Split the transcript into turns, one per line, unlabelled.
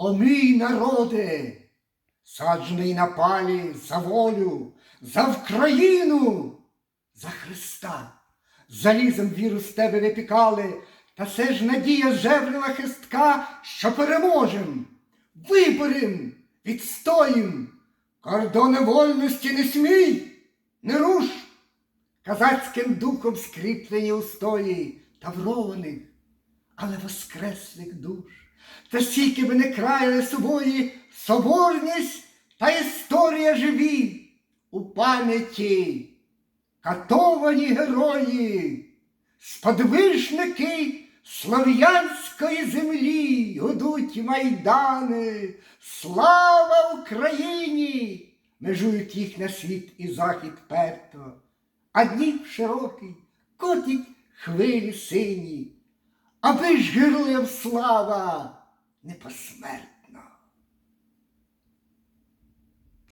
О мій народе, саджений на палі за волю, за Вкраїну, за Христа, залізом віру з тебе випікали, та це ж надія жеврила хистка, що переможем, виборем, відстоїм, кордони вольності не смій, не руш, казацьким духом скріплені устої таврованих, але воскреслих душ. Та стільки би не краяли собої соборність та історія живі у пам'яті, катовані герої, сподвижники слов'янської землі, гудуть майдани, слава Україні! Межують їх на світ і захід перто, а Дніп широкий котить хвилі сині, аби ж героям слава не посмертно.